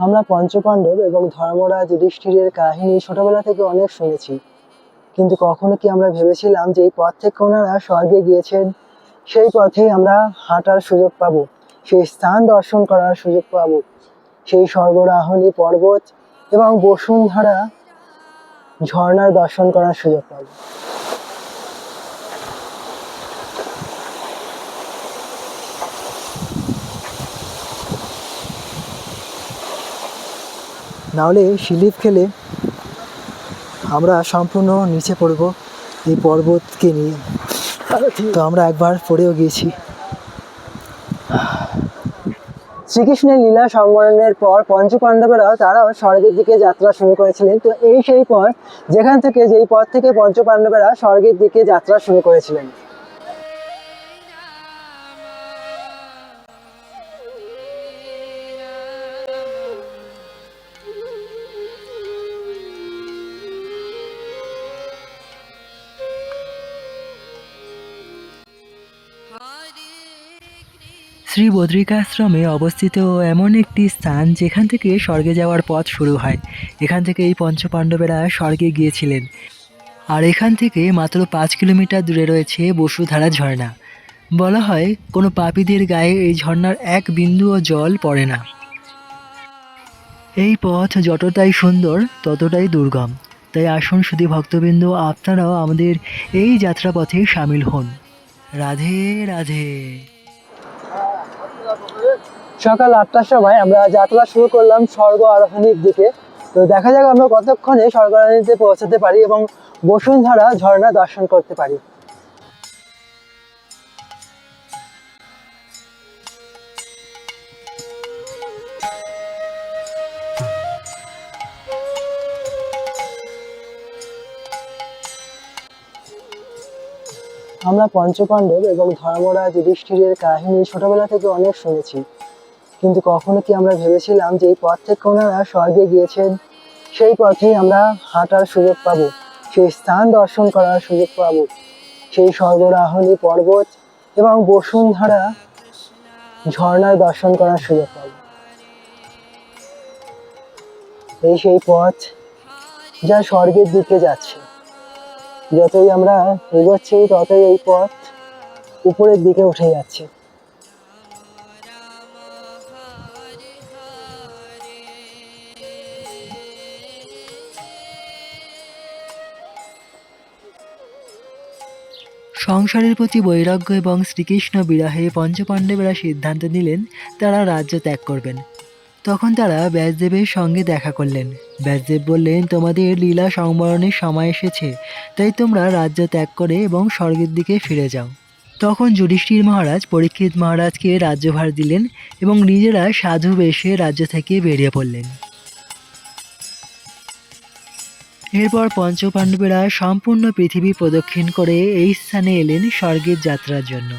আমরা পঞ্চপাণ্ডব এবং ধর্মরাজ যুধিষ্ঠিরের কাহিনী ছোটবেলা থেকে অনেক শুনেছি। কিন্তু কখনো কি আমরা ভেবেছিলাম যে এই পথ থেকে ওনারা স্বর্গে গিয়েছেন? সেই পথেই আমরা হাঁটার সুযোগ পাব, সেই স্থান দর্শন করার সুযোগ পাব। সেই স্বর্গরাহনী পর্বত এবং বসুন্ধরা ঝর্ণার দর্শন করার সুযোগ পাবো। নাহলে স্লিপ খেলে আমরা সম্পূর্ণ নিচে পড়ব এই পর্বতকে নিয়ে। তো আমরা একবার পড়েও গিয়েছি। শ্রীকৃষ্ণের লীলা সম্বরণের পর পঞ্চপাণ্ডবেরাও তারাও স্বর্গের দিকে যাত্রা শুরু করেছিলেন। তো এই সেই পথ, যেখান থেকে, যেই পথ থেকে পঞ্চপাণ্ডবেরা স্বর্গের দিকে যাত্রা শুরু করেছিলেন। শ্রী বদ্রিকাশ্রমে অবস্থিত এমন একটি স্থান যেখান থেকে স্বর্গে যাওয়ার পথ শুরু হয়। এখান থেকে এই পঞ্চপাণ্ডবেরা স্বর্গে গিয়েছিলেন। আর এখান থেকে মাত্র পাঁচ কিলোমিটার দূরে রয়েছে বসুধারা ঝর্ণা। বলা হয়, কোনো পাপীদের গায়ে এই ঝর্ণার এক বিন্দুও জল পড়ে না। এই পথ যতটাই সুন্দর, ততটাই দুর্গম। তাই আসুন শুধু ভক্তবৃন্দ, আপনারাও আমাদের এই যাত্রাপথে সামিল হন। রাধে রাধে। সকাল আটটার সময় আমরা যাত্রা শুরু করলাম স্বর্গ আরোহণীর দিকে। তো দেখা যাক আমরা কতক্ষণে স্বর্গ আরোহণীতে পৌঁছাতে পারি এবং বসুন্ধরা ঝর্ণা দর্শন করতে পারি। আমরা পঞ্চপাণ্ডব এবং ধর্মরাজ যুধিষ্ঠিরের কাহিনী ছোটবেলা থেকে অনেক শুনেছি। কিন্তু কখনো কি আমরা ভেবেছিলাম যে এই পথ থেকে ওনারা স্বর্গে গিয়েছেন? সেই পথেই আমরা হাঁটার সুযোগ পাবো, সেই স্থান দর্শন করার সুযোগ পাবো, সেই স্বর্গরাহনী পর্বত এবং বসুন্ধরা ঝর্ণার দর্শন করার সুযোগ পাবো। এই সেই পথ যা স্বর্গের দিকে যাচ্ছে। যতই আমরা এগোচ্ছি, ততই এই পথ উপরের দিকে উঠে যাচ্ছে। সংসারের প্রতি বৈরাগ্য এবং শ্রীকৃষ্ণ বিরাহে পঞ্চপাণ্ডবেরা সিদ্ধান্ত নিলেন, তারা রাজ্য ত্যাগ করবেন। তখন তারা ব্যাসদেবের সঙ্গে দেখা করলেন। ব্যাসদেব বললেন, তোমাদের লীলা সংবরণের সময় এসেছে, তাই তোমরা রাজ্য ত্যাগ করে এবং স্বর্গের দিকে ফিরে যাও। তখন যুধিষ্ঠির মহারাজ পরীক্ষিত মহারাজকে রাজ্যভার দিলেন এবং নিজেরা সাধু বেশে রাজ্য থেকে বেরিয়ে পড়লেন। এরপর পঞ্চপাণ্ডবেরা সম্পূর্ণ পৃথিবী প্রদক্ষিণ করে এই স্থানে এলেন স্বর্গের যাত্রার জন্য।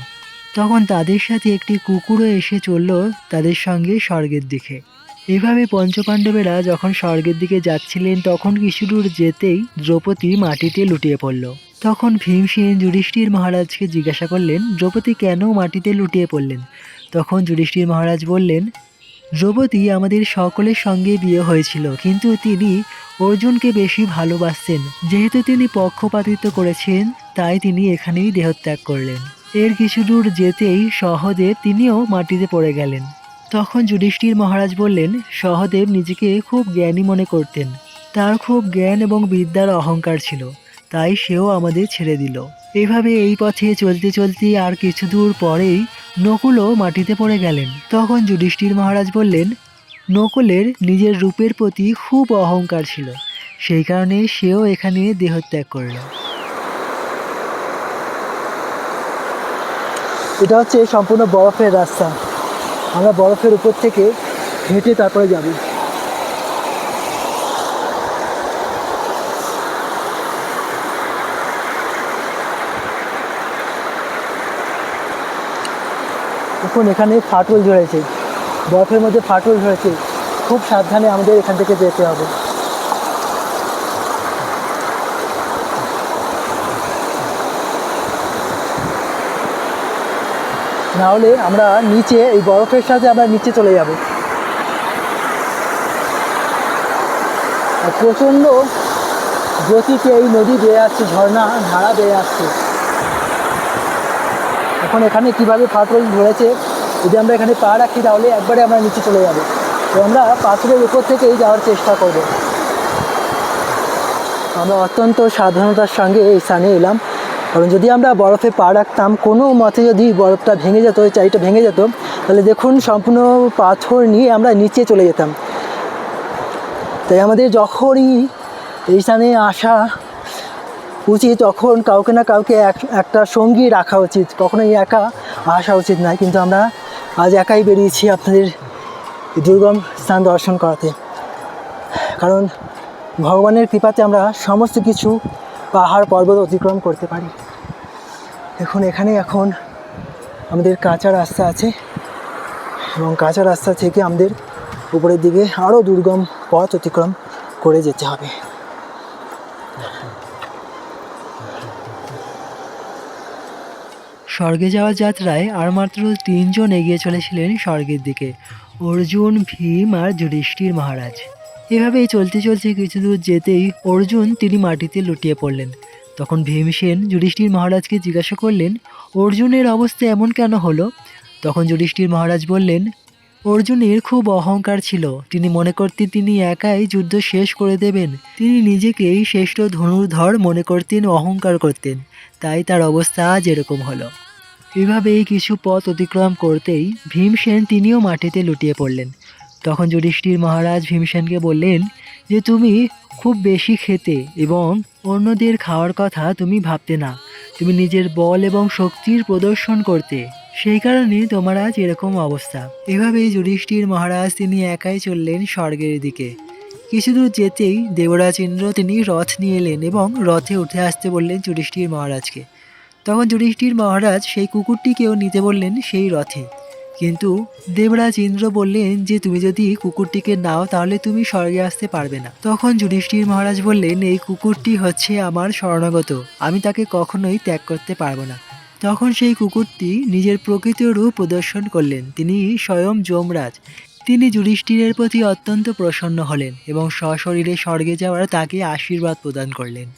তখন তাদের সাথে একটি কুকুরও এসে চলল তাদের সঙ্গে স্বর্গের দিকে। এভাবে পঞ্চপাণ্ডবেরা যখন স্বর্গের দিকে যাচ্ছিলেন, তখন কিছু দূর যেতেই দ্রৌপদী মাটিতে লুটিয়ে পড়ল। তখন ভীমসেন যুধিষ্ঠির মহারাজকে জিজ্ঞাসা করলেন, দ্রৌপদী কেন মাটিতে লুটিয়ে পড়লেন? তখন যুধিষ্ঠির মহারাজ বললেন দ্রৌপদী আমাদের সকলের সঙ্গে বিয়ে হয়েছিল, কিন্তু তিনি অর্জুনকে বেশি ভালোবাসতেন। যেহেতু তিনি পক্ষপাতিত্ব করেছেন, তাই তিনি এখানেই দেহত্যাগ করলেন। এর কিছু দূর যেতেই সহদেব তিনিও মাটিতে পড়ে গেলেন। তখন যুধিষ্ঠির মহারাজ বললেন, সহদেব নিজেকে খুব জ্ঞানী মনে করতেন। তার খুব জ্ঞান এবং বিদ্যার অহংকার ছিল, তাই সেও আমাদের ছেড়ে দিল। এভাবে এই পথে চলতে চলতে আর কিছু দূর পরেই নকুলও মাটিতে পড়ে গেলেন। তখন যুধিষ্ঠির মহারাজ বললেন, নকুলের নিজের রূপের প্রতি খুব অহংকার ছিল। সেই কারণে সেও এখানে দেহত্যাগ করল। এটা হচ্ছে সম্পূর্ণ বরফের রাস্তা। আমরা বরফের উপর থেকে হেঁটে তারপরে যাব। এখন এখানে ফাটল ঝরেছে বরফের মধ্যে ফাটল ঝরেছে খুব সাবধানে আমাদের এখান থেকে যেতে হবে। নাহলে আমরা নিচে, এই বরফের সাথে আমরা নিচে চলে যাব। প্রচণ্ড গতিতে এই নদী বেয়ে আসছে, ঝর্ণা ধারা বেয়ে আসছে। এখন এখানে কীভাবে ফাটল ধরেছে, যদি আমরা এখানে পা রাখি তাহলে একবারে আমরা নিচে চলে যাব। তো আমরা পাথরের উপর থেকেই যাওয়ার চেষ্টা করব। আমরা অত্যন্ত সাধারণতার সঙ্গে এই স্থানে এলাম। কারণ যদি আমরা বরফে পা রাখতাম, কোনো মতে যদি বরফটা ভেঙে যেত, এই চারিটা ভেঙে যেত, তাহলে দেখুন সম্পূর্ণ পাথর নিয়ে আমরা নিচে চলে যেতাম। তাই আমাদের যখনই এই স্থানে আসা উচিত তখন কাউকে না কাউকে এক- একটা সঙ্গী রাখা উচিত, কখনোই একা আসা উচিত নয়। কিন্তু আমরা আজ একাই বেরিয়েছি আপনাদের দুর্গম স্থান দর্শন করাতে। কারণ ভগবানের কৃপাতে আমরা সমস্ত কিছু পাহাড় পর্বত অতিক্রম করতে পারি। এখন এখানে এখন আমাদের কাঁচা রাস্তা আছে এবং কাঁচা রাস্তা থেকে আমাদের উপরের দিকে আরও দুর্গম পথ অতিক্রম করে যেতে হবে। স্বর্গে যাওয়ার যাত্রায় আর মাত্র তিনজন এগিয়ে চলেছিলেন স্বর্গের দিকে, অর্জুন, ভীম আর যুধিষ্ঠির মহারাজ। এভাবেই চলতে চলতে কিছু দূর যেতেই অর্জুন তিনি মাটিতে লুটিয়ে পড়লেন। তখন ভীমসেন যুধিষ্ঠির মহারাজকে জিজ্ঞাসা করলেন, অর্জুনের অবস্থা এমন কেন হলো? তখন যুধিষ্ঠির মহারাজ বললেন, অর্জুনের খুব অহংকার ছিল। তিনি মনে করতেন তিনি একাই যুদ্ধ শেষ করে দেবেন। তিনি নিজেকেই শ্রেষ্ঠ ধনুর্ধর মনে করতেন, অহংকার করতেন। তাই তার অবস্থা আজ এরকম হলো। এভাবেই কিছু পথ অতিক্রম করতেই ভীমসেন তিনিও মাটিতে লুটিয়ে পড়লেন। তখন যুধিষ্ঠির মহারাজ ভীমসেনকে বললেন যে, তুমি খুব বেশি খেতে এবং অন্যদের খাওয়ার কথা তুমি ভাবতে না। তুমি নিজের বল এবং শক্তির প্রদর্শন করতে। সেই কারণে তোমার আজ এরকম অবস্থা। এভাবেই যুধিষ্ঠির মহারাজ তিনি একাই চললেন স্বর্গের দিকে। কিছু দূর যেতেই দেবরাজ ইন্দ্র তিনি রথ নিয়ে এলেন এবং রথে উঠে আসতে বললেন যুধিষ্ঠির মহারাজকে। তখন যুধিষ্ঠির মহারাজ সেই কুকুরটিকেও নিতে বললেন সেই রথে। কিন্তু দেবরাজ ইন্দ্র বললেন যে, তুমি যদি কুকুরটিকে নাও, তাহলে তুমি স্বর্গে আসতে পারবে না। তখন যুধিষ্ঠির মহারাজ বললেন, এই কুকুরটি হচ্ছে আমার শরণাগত। আমি তাকে কখনোই ত্যাগ করতে পারব না। তখন সেই কুকুরটি নিজের প্রকৃত রূপ প্রদর্শন করলেন। তিনি স্বয়ং যমরাজ। তিনি যুধিষ্ঠিরের প্রতি অত্যন্ত প্রসন্ন হলেন এবং সশরীরে স্বর্গে যাওয়ার তাকে আশীর্বাদ প্রদান করলেন।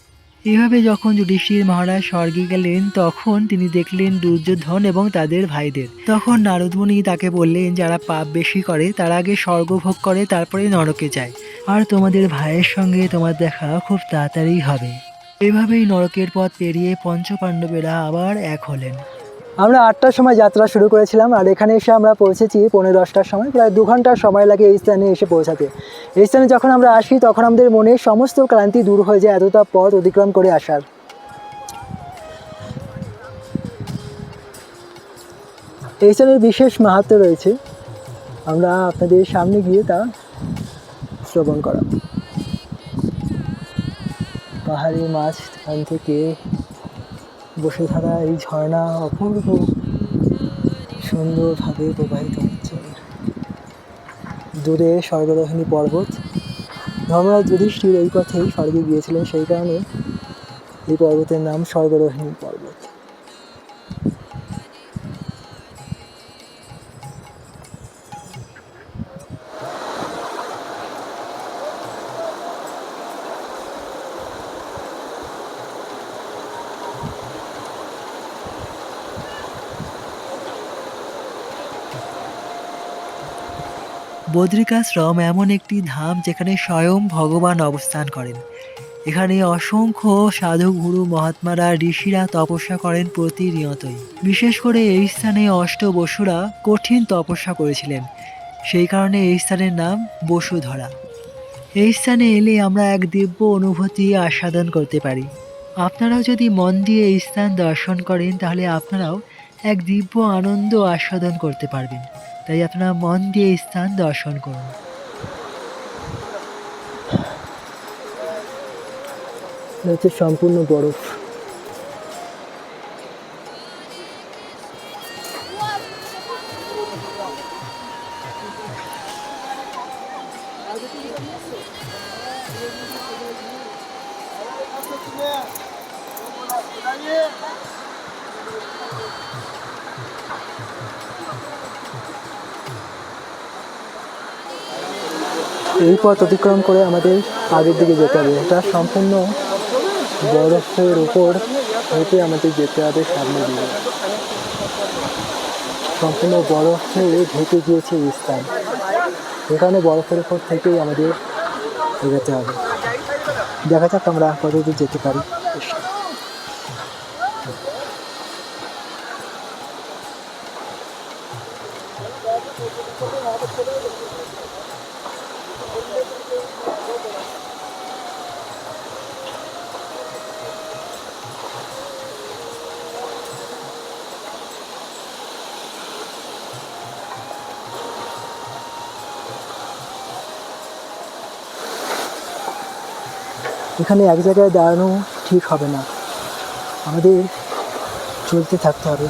এভাবে যখন যুধিষ্ঠির মহারাজ স্বর্গে গেলেন, তখন তিনি দেখলেন দুর্যোধন এবং তাদের ভাইদের। তখন নারদমণি তাকে বললেন, যারা পাপ বেশি করে, তারা আগে স্বর্গ ভোগ করে, তারপরে নরকে যায়। আর তোমাদের ভাইয়ের সঙ্গে তোমার দেখা খুব তাড়াতাড়ি হবে। এভাবেই নরকের পথ পেরিয়ে পঞ্চপাণ্ডবেরা আবার এক হলেন। আমরা আটটার সময় যাত্রা শুরু করেছিলাম আর এখানে এসে আমরা পৌঁছেছি পৌনে দশটার সময়, প্রায় দু ঘণ্টার সময় লাগে এই স্থানে এসে পৌঁছাতে। এই স্থানে যখন আমরা আসি, তখন আমাদের মনে সমস্ত ক্লান্তি দূর হয়ে যায়, এতটা পথ অতিক্রম করে আসার। এই স্থানের বিশেষ মাহাত্ম রয়েছে। আমরা আপনাদের সামনে গিয়ে তা শ্রবণ করা পাহাড়ি মাছ থেকে বসে থাকা এই ঝর্ণা অপূর্ব সুন্দরভাবে প্রবাহিত হচ্ছে। দূরে স্বর্গদোহিনী পর্বত। ধর্মরাজ যুধিষ্ঠির এই পথেই স্বর্গে গিয়েছিলেন, সেই কারণে এই পর্বতের নাম স্বর্গরোহিণী পর্বত। বদ্রিকাশ্রম এমন একটি ধাম যেখানে স্বয়ং ভগবান অবস্থান করেন। এখানে অসংখ্য সাধু গুরু মহাত্মারা, ঋষিরা তপস্যা করেন প্রতিনিয়তই। বিশেষ করে এই স্থানে অষ্ট বসুরা কঠিন তপস্যা করেছিলেন। সেই কারণে এই স্থানের নাম বসুধরা। এই স্থানে এলে আমরা এক দিব্য অনুভূতি আস্বাদন করতে পারি। আপনারাও যদি মন দিয়ে এই স্থান দর্শন করেন, তাহলে আপনারাও এক দিব্য আনন্দ আস্বাদন করতে পারবেন। তাই আপনারা মন দিয়ে স্থান দর্শন করুন। হচ্ছে সম্পূর্ণ বরফ। এই পথ অতিক্রম করে আমাদের আগের দিকে যেতে হবে। এটা সম্পূর্ণ বরফের উপর হেঁটে আমাদের যেতে হবে সামনে দিকে। সম্পূর্ণ বরফে ঢেকে গিয়েছে এই স্থান। এখানে বরফের উপর থেকেই আমাদের এগোতে হবে। দেখা যাক আমরা কতদূর যেতে পারি। এখানে এক জায়গায় দাঁড়ানো ঠিক হবে না। আমাদের চলতে থাকতে হবে।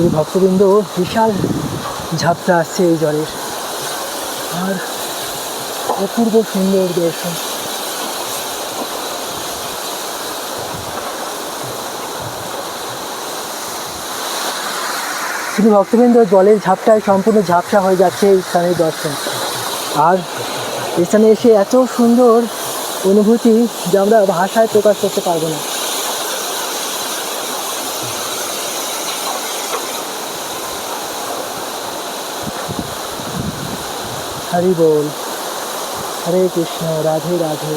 এই ভক্তবৃন্দ, বিশাল ঝাপটা আসছে এই জলের আর অপূর্ব সুন্দর দর্শন। শুধু ভক্তবৃন্দ, জলের ঝাপটায়, সম্পূর্ণ ঝাপসা হয়ে যাচ্ছে এই স্থানের দর্শন। আর স্থানে এসে এত সুন্দর অনুভূতি যে আমরা ভাষায় প্রকাশ করতে পারব না। হরি বল হরে কৃষ্ণ রাধে রাধে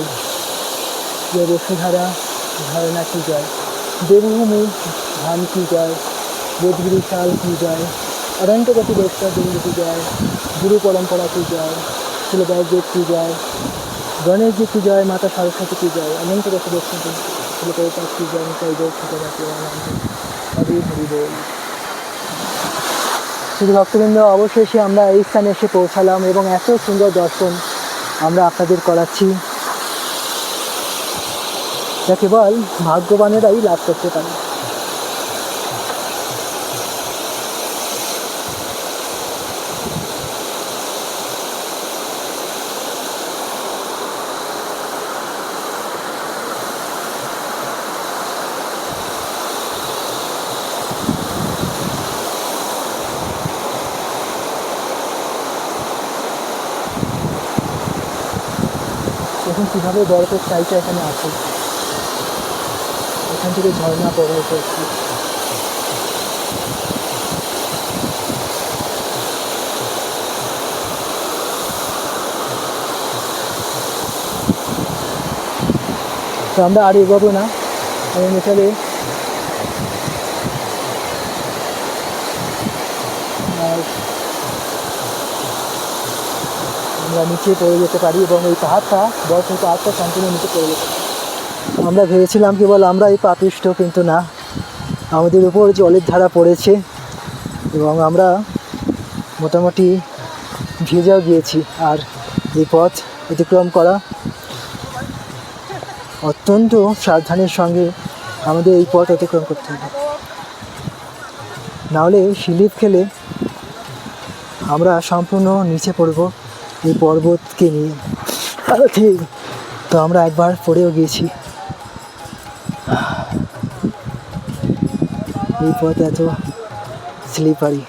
জয় বসুধারা ধারণা কি জয় দেবভূমি ধাম কি জয় বোধগিরি শাল কি জয় অনন্তগতি দেবতা বিন্দু কি জয় গুরু পরম্পরা কি জয় ছিল ব্যাগদেব কি জয় গণেশজি কি জয় মাতা সরস্বতী কি জয় অনন্তগতি ছিল কৌপাত কি জয় নিতাই জয় হরি হরি বল শুধু ভক্তবৃন্দ, অবশেষে আমরা এই স্থানে এসে পৌঁছালাম এবং এত সুন্দর দর্শন আমরা আপনাদের করাচ্ছি। যা কেবল ভাগ্যবানেরাই লাভ করতে পারে দেখুন কীভাবে বরফের চাইটা এখানে আছে? এখান থেকে ঝর্ণা প্রবাহ করছি তো আমরা আর এগোবো না। আমি মেশালে আর আমরা নিচে পড়ে যেতে পারি এবং এই পাহাড়টা বরফের পাহাড়টা সম্পূর্ণ নিচে পড়ে যেতে আমরা ভেবেছিলাম কেবল আমরা এই পাপিষ্ট কিন্তু না। আমাদের উপর জলের ধারা পড়েছে এবং আমরা মোটামুটি ভেজাও গিয়েছি। আর এই পথ অতিক্রম করা অত্যন্ত সাবধানের সঙ্গে আমাদের এই পথ অতিক্রম করতে হবে। নাহলে স্লিপ খেলে আমরা সম্পূর্ণ নিচে পড়ব। এই পর্বতকে নিয়ে। আরও ঠিক। তো আমরা একবার পড়েও গিয়েছি। এই পথ এত স্লিপারি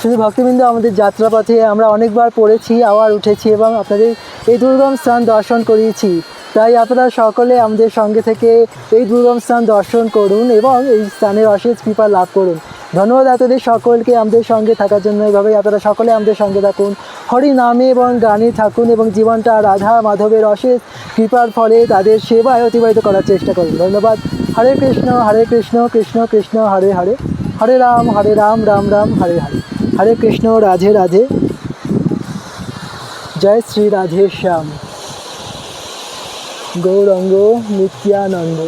শুধু ভক্তবৃন্দ আমাদের যাত্রাপথে আমরা অনেকবার পড়েছি, আবার উঠেছি এবং আপনাদের এই দুর্গম স্থান দর্শন করিয়েছি। তাই আপনারা সকলে আমাদের সঙ্গে থেকে এই দুর্গম স্থান দর্শন করুন এবং এই স্থানের অশেষ কৃপা লাভ করুন। ধন্যবাদ আপনাদের সকলকে আমাদের সঙ্গে থাকার জন্য। এভাবেই আপনারা সকলে আমাদের সঙ্গে থাকুন। হরি নামে এবং গানে থাকুন এবং জীবনটা রাধা মাধবের অশেষ কৃপার ফলে তাদের সেবায় অতিবাহিত করার চেষ্টা করুন। ধন্যবাদ। হরে কৃষ্ণ হরে কৃষ্ণ কৃষ্ণ কৃষ্ণ, হরে হরে। হরে রাম হরে রাম রাম রাম, হরে হরে। হরে কৃষ্ণ, রাধে রাধে। জয় শ্রী রাধে শ্যাম। গৌরঙ্গ নিত্যানন্দ।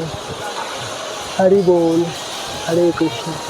হরি বল। হরে কৃষ্ণ।